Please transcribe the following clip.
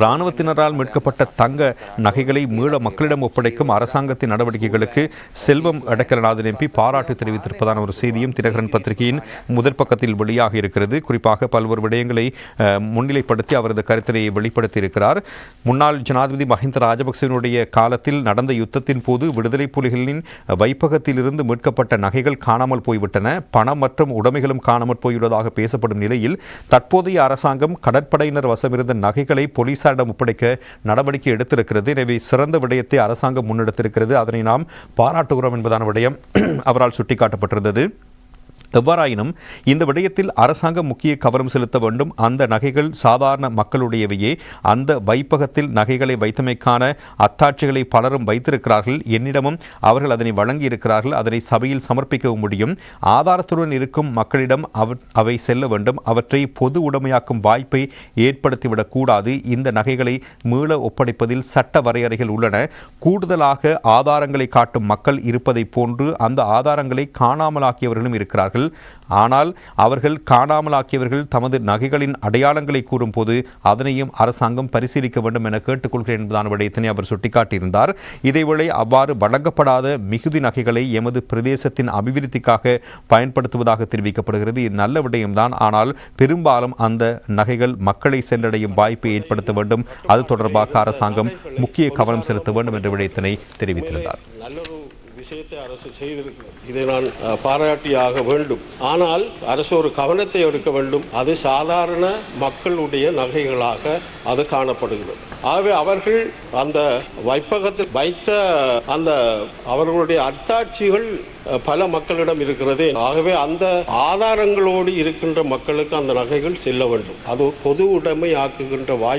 இராணுவத்தினரால் மீட்கப்பட்ட தங்க நகைகளை மீள மக்களிடம் ஒப்படைக்கும் அரசாங்கத்தின் நடவடிக்கைகளுக்கு செல்வம் அடக்கலநாதன் எம்பி பாராட்டு தெரிவித்திருப்பதான ஒரு செய்தியும் தினகரன் பத்திரிகையின் முதல் பக்கத்தில் வெளியாக இருக்கிறது. குறிப்பாக பல்வேறு விடயங்களை முன்னிலைப்படுத்தி அவரது கருத்தினை வெளிப்படுத்தி இருக்கிறார் முன்னாள் ஜனாதிபதி மஹிந்த ராஜபக்சேனுடைய காலத்தில் நடந்த யுத்தத்தின் போது விடுதலை புலிகளின் வைப்பகத்திலிருந்து மீட்கப்பட்ட நகைகள் காணாமல் போய்விட்டன. பணம் மற்றும் உடைமைகளும் காணாமல் போயுள்ளதாக பேசப்படும் நிலையில் தற்போதைய அரசாங்கம் கடற்படையினர் வசமிருந்த நகைகள் போலீசாரிடம் ஒப்படைக்க நடவடிக்கை எடுத்திருக்கிறது. எனவே சிறந்த விடயத்தை அரசாங்கம் முன்னெடுத்திருக்கிறது. அதனை நாம் பாராட்டுகிறோம் என்பதான விடயம் அவரால் சுட்டிக்காட்டப்பட்டிருந்தது. எவ்வாறாயினும் இந்த விடயத்தில் அரசாங்கம் முக்கிய கவனம் செலுத்த வேண்டும். அந்த நகைகள் சாதாரண மக்களுடையவையே. அந்த வைப்பகத்தில் நகைகளை வைத்தமைக்கான அத்தாட்சிகளை பலரும் வைத்திருக்கிறார்கள். என்னிடமும் அவர்கள் அதனை வழங்கியிருக்கிறார்கள். அதனை சபையில் சமர்ப்பிக்கவும் முடியும். ஆதாரத்துடன் இருக்கும் மக்களிடம் அவ- அவை செல்ல வேண்டும். அவற்றை பொது உடைமையாக்கும் வாய்ப்பை ஏற்படுத்திவிடக் கூடாது. இந்த நகைகளை மீள ஒப்படைப்பதில் சட்ட வரையறைகள் உள்ளன. கூடுதலாக ஆதாரங்களை காட்டும் மக்கள் இருப்பதைப் போன்று அந்த ஆதாரங்களை காணாமலாக்கியவர்களும் இருக்கிறார்கள். ஆனால் அவர்கள் காணாமலாக்கியவர்கள் தமது நகைகளின் அடையாளங்களை கூறும்போது அதனையும் அரசாங்கம் பரிசீலிக்க வேண்டும் என கேட்டுக்கொள்கிறேன் என்பதான விடயத்தினை அவர் சுட்டிக்காட்டியிருந்தார். இதேவேளை அவ்வாறு வழங்கப்படாத மிகுதி நகைகளை எமது பிரதேசத்தின் அபிவிருத்திக்காக பயன்படுத்துவதாக தெரிவிக்கப்படுகிறது. இது நல்ல விடயம்தான். ஆனால் பெரும்பாலும் அந்த நகைகள் மக்களை சென்றடையும் வாய்ப்பை ஏற்படுத்த வேண்டும். அது தொடர்பாக அரசாங்கம் முக்கிய கவனம் செலுத்த வேண்டும் என்ற விடயத்தினை தெரிவித்திருந்தார். விஷயத்தை அரசு செய்திருக்கிறது. இதை நான் பாராட்டியாக வேண்டும். ஆனால் அரசு ஒரு கவனத்தை எடுக்க வேண்டும். அது சாதாரண மக்களுடைய நகைகளாக அது காணப்படுகிறது. ஆகவே அவர்கள் அந்த வைப்பகத்தில் வைத்த அந்த அவர்களுடைய அத்தாட்சிகள் பல மக்களிடம் இருக்கிறது. ஆகவே அந்த ஆதாரங்களோடு இருக்கின்ற மக்களுக்கு அந்த நகைகள் செல்ல வேண்டும். அது பொது உடைமை ஆக்குகின்ற வாய்